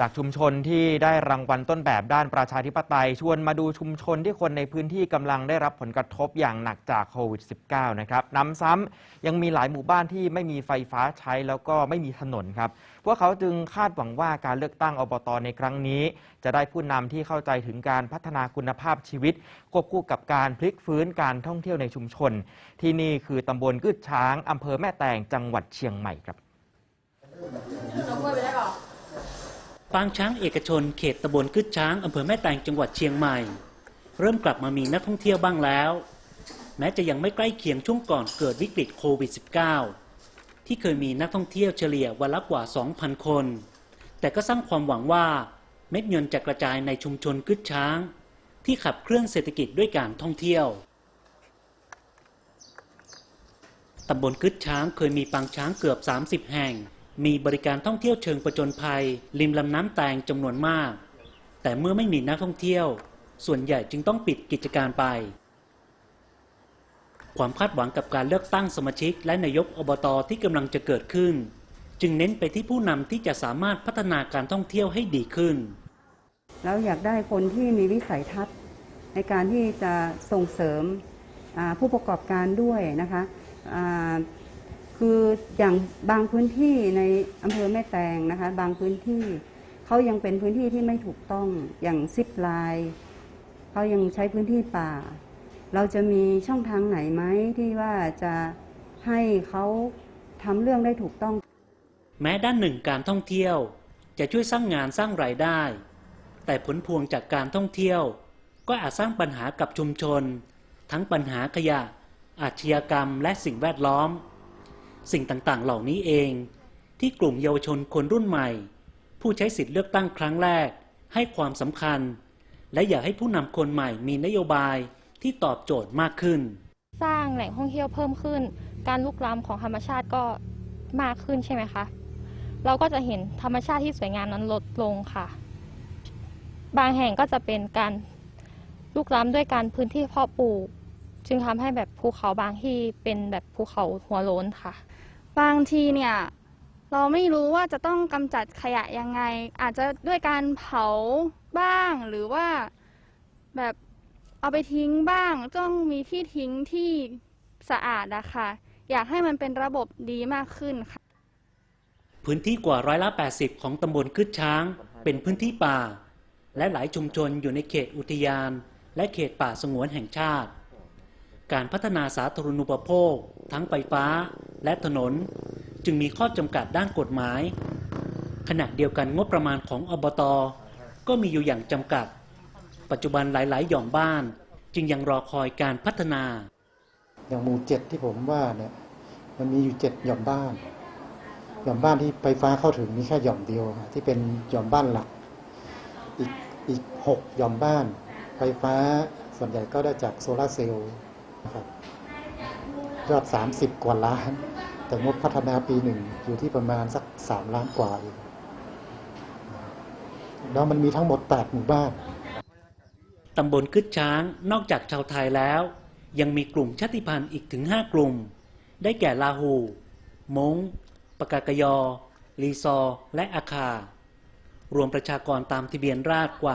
จากชุมชนที่ได้รางวัลต้นแบบด้านประชาธิปไตย ชวนมาดูชุมชนที่คนในพื้นที่กำลังได้รับผลกระทบอย่างหนักจากโควิด -19 นะครับน้ำซ้ำยังมีหลายหมู่บ้านที่ไม่มีไฟฟ้าใช้แล้วก็ไม่มีถนนครับ พวกเขาจึงคาดหวังว่าการเลือกตั้งอบตในครั้งนี้ จะได้ผู้นำที่เข้าใจถึงการพัฒนาคุณภาพชีวิต ควบคู่กับการพลิกฟื้นการท่องเที่ยวในชุมชน ที่นี่คือตำบลกึดช้างอำเภอแม่แตงจังหวัดเชียงใหม่ครับ ปางช้างเอกชนเขตตำบลกึดช้างอำเภอแม่แตงจังหวัดเชียงใหม่ เริ่มกลับมามีนักท่องเที่ยวบ้างแล้ว แม้จะยังไม่ใกล้เคียงช่วงก่อนเกิดวิกฤตโควิด -19 ที่เคยมีนักท่องเที่ยวเฉลี่ยวันละกว่า 2,000 คน แต่ก็สร้างความหวังว่าเม็ดเงินจะกระจายในชุมชนกึดช้าง ที่ขับเคลื่อนเศรษฐกิจด้วยการท่องเที่ยวตำบลกึดช้างเคยมีปางช้างเกือบ 30 แห่ง มีบริการท่องเที่ยวเชิงประจนภัย ริมลำน้ำแตงจำนวนมาก แต่เมื่อไม่มีนักท่องเที่ยว ส่วนใหญ่จึงต้องปิดกิจการไป ความคาดหวังกับการเลือกตั้งสมาชิก และนายกอบตที่กำลังจะเกิดขึ้น จึงเน้นไปที่ผู้นำที่จะสามารถพัฒนาการท่องเที่ยวให้ดีขึ้น แล้วอยากได้คนที่มีวิสัยทัศน์ ในการที่จะส่งเสริมผู้ประกอบการด้วยนะคะ คืออย่างบางพื้นที่ในอำเภอแม่แตงนะคะ บางพื้นที่เขายังเป็นพื้นที่ที่ไม่ถูกต้องอย่างซิปไลน์เขายังใช้พื้นที่ป่า เราจะมีช่องทางไหนไหมที่ว่าจะให้เขาทำเรื่องได้ถูกต้อง แม้ด้านหนึ่งการท่องเที่ยวจะช่วยสร้างงานสร้างรายได้ แต่ผลพวงจากการท่องเที่ยว ก็อาจสร้างปัญหากับชุมชน ทั้งปัญหาขยะอาชญากรรมและสิ่งแวดล้อม สิ่งต่างๆ เหล่านี้เอง ที่กลุ่มเยาวชนคนรุ่นใหม่ ผู้ใช้สิทธิเลือกตั้งครั้งแรก ให้ความสำคัญ และอยากให้ผู้นำคนใหม่มีนโยบายที่ตอบโจทย์มากขึ้น สร้างแหล่งท่องเที่ยวเพิ่มขึ้น การลุกล้ำของธรรมชาติก็มากขึ้นใช่ไหมคะ เราก็จะเห็นธรรมชาติที่สวยงามนั้นลดลงค่ะ บางแห่งก็จะเป็นการลุกล้ำด้วยการพื้นที่เพาะปลูก จึงทำให้แบบภูเขาบางที่เป็นแบบภูเขาหัวโล้นค่ะ บางทีเนี่ย เราไม่รู้ว่าจะต้องกำจัดขยะยังไง อาจจะด้วยการเผาบ้างหรือว่าแบบเอาไปทิ้งบ้างต้องมีที่ทิ้งที่สะอาดอะค่ะ อยากให้มันเป็นระบบดีมากขึ้นค่ะ พื้นที่กว่าร้อยละ80 ของตำบลคึดช้าง เป็นพื้นที่ป่า และหลายชุมชนอยู่ในเขตอุทยาน และเขตป่าสงวนแห่งชาติ การพัฒนาสาธารณูปโภค ทั้งไฟฟ้าและถนน จึงมีข้อจำกัดด้านกฎหมาย ขณะเดียวกันงบประมาณของอบต ก็มีอยู่อย่างจำกัด ปัจจุบันหลาย ๆ หย่อมบ้าน จึงยังรอคอยการพัฒนา อย่างหมู่เจ็ดที่ผมว่าเนี่ยมันมีอยู่เจ็ดหย่อมบ้าน หย่อมบ้านที่ไฟฟ้าเข้าถึงมีแค่หย่อมเดียว ที่เป็นหย่อมบ้านหลัก อีกอีกหกหย่อมบ้าน ไฟฟ้าส่วนใหญ่ก็ได้จากโซลาร์เซลล์ นะครับยอด 30 กว่าล้าน แต่งบพัฒนาปีหนึ่งอยู่ที่ประมาณสัก 3 ล้านกว่าเองแล้วมันมีทั้งหมด 8 หมู่บ้าน ตำบลคึดช้างนอกจากชาวไทยแล้ว ยังมีกลุ่มชาติพันธุ์อีกถึง 5 กลุ่ม ได้แก่ลาหู มงปากากยอ ลีซอ และอาคา รวมประชากรตามทะเบียนราษฎรกว่า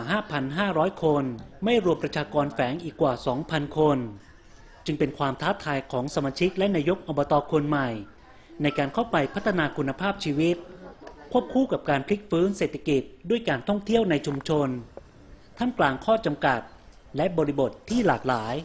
5,500 คน ไม่รวมประชากรแฝงอีกกว่า 2,000 คน จึงเป็นความท้าทายของสมาชิกและนายกอบตคนใหม่ ในการเข้าไปพัฒนาคุณภาพชีวิต ควบคู่กับการพลิกฟื้นเศรษฐกิจด้วยการท่องเที่ยวในชุมชน ท่ามกลางข้อจำกัดและบริบทที่หลากหลาย